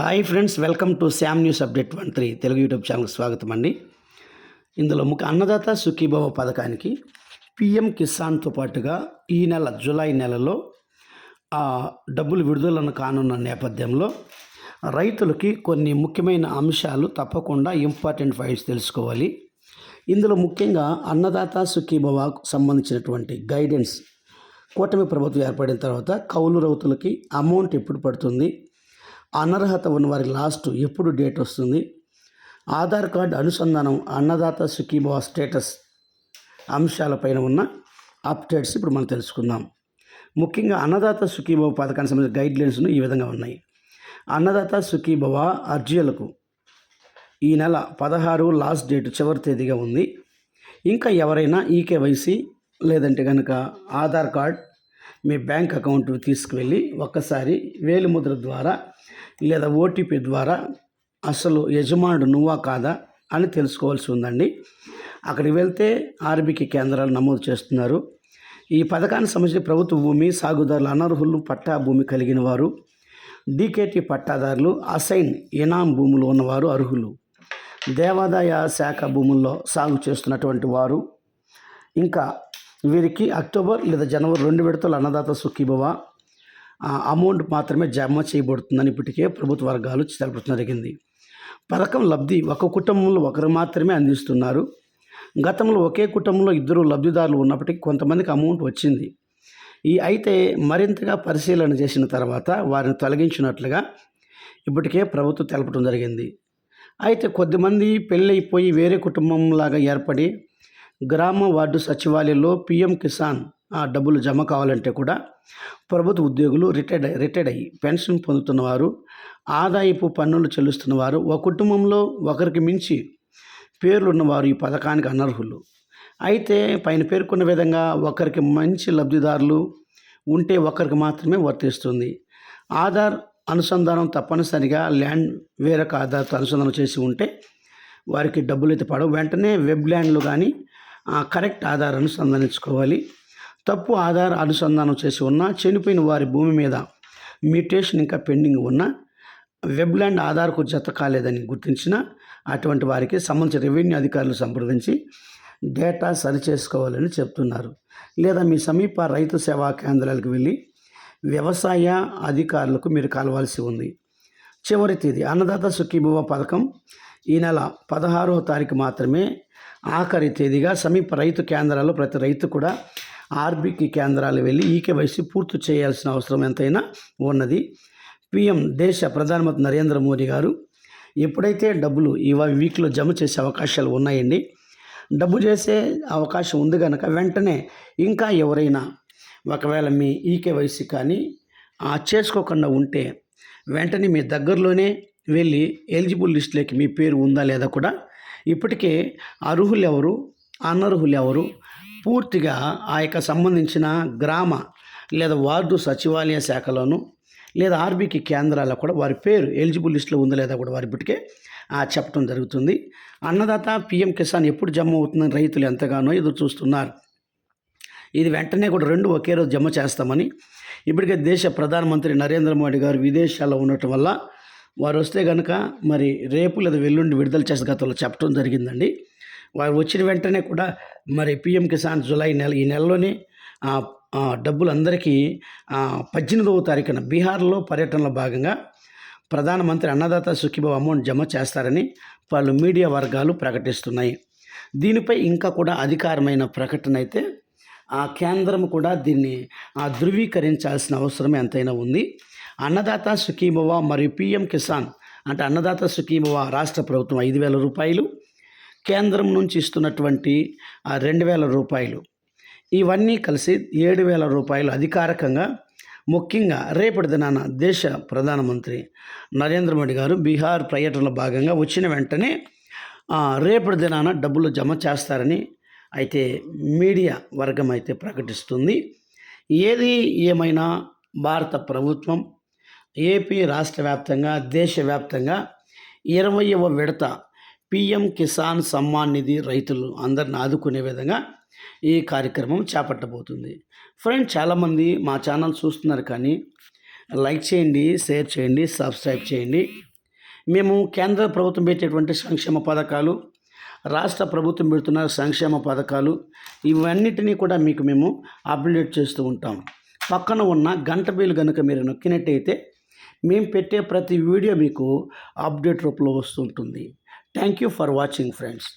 Hi friends welcome to Sam news update one three Telugu YouTube ఛానల్కి స్వాగతం అండి. ఇందులో ముఖ్య అన్నదాత సుఖీభవ పథకానికి పిఎం కిసాన్తో పాటుగా ఈ నెల జూలై నెలలో ఆ డబ్బులు విడుదలను కానున్న నేపథ్యంలో రైతులకి కొన్ని ముఖ్యమైన అంశాలు తప్పకుండా ఇంపార్టెంట్ ఫైల్స్ తెలుసుకోవాలి. ఇందులో ముఖ్యంగా అన్నదాత సుఖీభవకు సంబంధించినటువంటి గైడెన్స్ కూటమి ప్రభుత్వం ఏర్పడిన తర్వాత కౌలు రైతులకి అమౌంట్ ఎప్పుడు పడుతుంది అనర్హత ఉన్న వారికి లాస్ట్ ఎప్పుడు డేట్ వస్తుంది? ఆధార్ కార్డు అనుసంధానం అన్నదాత సుఖీభవ స్టేటస్ అంశాలపైన ఉన్న అప్డేట్స్ ఇప్పుడు మనం తెలుసుకుందాం. ముఖ్యంగా అన్నదాత సుఖీభవ పథకానికి సంబంధించిన గైడ్లైన్స్ను ఈ విధంగా ఉన్నాయి. అన్నదాత సుఖీభవ అర్జీలకు ఈ నెల పదహారు లాస్ట్ డేట్ చివరి తేదీగా ఉంది. ఇంకా ఎవరైనా ఈకేవైసీ లేదంటే కనుక ఆధార్ కార్డ్ మీ బ్యాంక్ అకౌంట్ తీసుకువెళ్ళి ఒక్కసారి వేలిముద్ర ద్వారా లేదా ఓటీపీ ద్వారా అసలు యజమానుడు నువ్వా కాదా అని తెలుసుకోవాల్సి ఉందండి. అక్కడికి వెళ్తే ఆర్బీకి కేంద్రాలు నమోదు చేస్తున్నారు. ఈ పథకానికి సంబంధించి ప్రభుత్వ భూమి సాగుదారులు అనర్హులు పట్టా భూమి కలిగిన వారు డీకేటీ పట్టాదారులు అసైన్ ఇనాం భూములు ఉన్నవారు అర్హులు. దేవాదాయ శాఖ భూముల్లో సాగు చేస్తున్నటువంటి వారు ఇంకా వీరికి అక్టోబర్ లేదా జనవరి రెండు విడతలు అన్నదాత సుఖీభవ అమౌంట్ మాత్రమే జమ చేయబడుతుందని ఇప్పటికే ప్రభుత్వ వర్గాలు తెలపడం జరిగింది. పథకం లబ్ధి ఒక కుటుంబంలో ఒకరు మాత్రమే అందిస్తున్నారు. గతంలో ఒకే కుటుంబంలో ఇద్దరు లబ్ధిదారులు ఉన్నప్పటికీ కొంతమందికి అమౌంట్ వచ్చింది. ఈ అయితే మరింతగా పరిశీలన చేసిన తర్వాత వారిని తొలగించినట్లుగా ఇప్పటికే ప్రభుత్వం తెలపడం జరిగింది. అయితే కొద్దిమంది పెళ్ళైపోయి వేరే కుటుంబంలాగా ఏర్పడి గ్రామ వార్డు సచివాలయంలో పిఎం కిసాన్ ఆ డబ్బులు జమ కావాలంటే కూడా ప్రభుత్వ ఉద్యోగులు రిటైర్డ్ రిటైర్డ్ అయ్యి పెన్షన్ పొందుతున్నవారు ఆదాయపు పన్నులు చెల్లిస్తున్నవారు ఒక కుటుంబంలో ఒకరికి మించి పేర్లు ఉన్నవారు ఈ పథకానికి అనర్హులు. అయితే పైన పేర్కొన్న విధంగా ఒకరికి మంచి లబ్ధిదారులు ఉంటే ఒకరికి మాత్రమే వర్తిస్తుంది. ఆధార్ అనుసంధానం తప్పనిసరిగా ల్యాండ్ వేరొక ఆధార్తో అనుసంధానం చేసి ఉంటే వారికి డబ్బులు అయితే పడవు. వెంటనే వెబ్ ల్యాండ్లు కానీ కరెక్ట్ ఆధార్ అనుసంధానించుకోవాలి. తప్పు ఆధార్ అనుసంధానం చేసి ఉన్న చనిపోయిన వారి భూమి మీద మ్యూటేషన్ ఇంకా పెండింగ్ ఉన్న వెబ్ ల్యాండ్ ఆధార్కు జత కాలేదని గుర్తించిన అటువంటి వారికి సంబంధించిన రెవెన్యూ అధికారులు సంప్రదించి డేటా సరిచేసుకోవాలని చెప్తున్నారు. లేదా మీ సమీప రైతు సేవా కేంద్రాలకు వెళ్ళి వ్యవసాయ అధికారులకు మీరు కలవాల్సి ఉంది. చివరి తేదీ అన్నదాత సుఖీభవ పథకం ఈ నెల పదహారవ తారీఖు మాత్రమే ఆఖరి తేదీగా సమీప రైతు కేంద్రాల్లో ప్రతి రైతు కూడా ఆర్బీకి కేంద్రాలు వెళ్ళి ఈకేవైసీ పూర్తి చేయాల్సిన అవసరం ఎంతైనా ఉన్నది. పిఎం దేశ ప్రధానమంత్రి నరేంద్ర మోదీ గారు ఎప్పుడైతే డబ్బులు ఈ వీక్లో జమ చేసే అవకాశాలు ఉన్నాయండి డబ్బు చేసే అవకాశం ఉంది కనుక వెంటనే ఇంకా ఎవరైనా ఒకవేళ మీ ఈకేవైసీ కానీ చేసుకోకుండా ఉంటే వెంటనే మీ దగ్గరలోనే వెళ్ళి ఎలిజిబుల్ లిస్ట్లోకి మీ పేరు ఉందా లేదా కూడా ఇప్పటికే అర్హులు ఎవరు అనర్హులు ఎవరు పూర్తిగా ఆ యొక్క సంబంధించిన గ్రామ లేదా వార్డు సచివాలయ శాఖలోను లేదా ఆర్బీకి కేంద్రాల్లో కూడా వారి పేరు ఎలిజిబుల్ లిస్టులో ఉందా లేదా కూడా వారి ఇప్పటికే చెప్పడం జరుగుతుంది. అన్నదాత పిఎం కిసాన్ ఎప్పుడు జమ అవుతుందని రైతులు ఎంతగానో ఎదురు చూస్తున్నారు. ఇది వెంటనే కూడా రెండు ఒకే రోజు జమ చేస్తామని ఇప్పటికే దేశ ప్రధానమంత్రి నరేంద్ర మోడీ గారు విదేశాల్లో ఉండటం వల్ల వారు వస్తే కనుక మరి రేపు లేదా వెల్లుండి విడుదల చేసే గతంలో చెప్పడం జరిగిందండి. వారు వచ్చిన వెంటనే కూడా మరి పిఎం కిసాన్ జూలై నెల ఈ నెలలోనే డబ్బులు అందరికీ పద్దెనిమిదవ తారీఖున బీహార్లో పర్యటనలో భాగంగా ప్రధానమంత్రి అన్నదాత సుఖీభవ అమౌంట్ జమ చేస్తారని పలు మీడియా వర్గాలు ప్రకటిస్తున్నాయి. దీనిపై ఇంకా కూడా అధికారమైన ప్రకటన అయితే ఆ కేంద్రం కూడా దీన్ని ధృవీకరించాల్సిన అవసరం ఎంతైనా ఉంది. అన్నదాత సుఖీభవ మరియు పిఎం కిసాన్ అంటే అన్నదాత సుఖీభవ రాష్ట్ర ప్రభుత్వం ఐదు వేల రూపాయలు కేంద్రం నుంచి ఇస్తున్నటువంటి రెండు వేల రూపాయలు. ఇవన్నీ కలిసి ఏడు వేల రూపాయలు అధికారికంగా ముఖ్యంగా రేపటి దినాన దేశ ప్రధానమంత్రి నరేంద్ర మోడీ గారు బీహార్ పర్యటనలో భాగంగా వచ్చిన వెంటనే రేపటి దినాన డబ్బులు జమ చేస్తారని అయితే మీడియా వర్గం అయితే ప్రకటిస్తుంది. ఏది ఏమైనా భారత ప్రభుత్వం ఏపీ రాష్ట్ర వ్యాప్తంగా దేశవ్యాప్తంగా ఇరవయవ విడత పిఎం కిసాన్ సమ్మాన్ నిధి రైతులు అందరిని ఆదుకునే విధంగా ఈ కార్యక్రమం చేపట్టబోతుంది. ఫ్రెండ్ చాలామంది మా ఛానల్ చూస్తున్నారు కానీ లైక్ చేయండి షేర్ చేయండి సబ్స్క్రైబ్ చేయండి. మేము కేంద్ర ప్రభుత్వం పెట్టేటువంటి సంక్షేమ పథకాలు రాష్ట్ర ప్రభుత్వం పెడుతున్న సంక్షేమ పథకాలు ఇవన్నిటినీ కూడా మీకు మేము అప్డేట్ చేస్తూ ఉంటాం. పక్కన ఉన్న గంట బీలు కనుక మీరు నొక్కినట్టయితే మేము పెట్టే ప్రతి వీడియో మీకు అప్డేట్ రూపంలో వస్తుంటుంది. Thank you for watching friends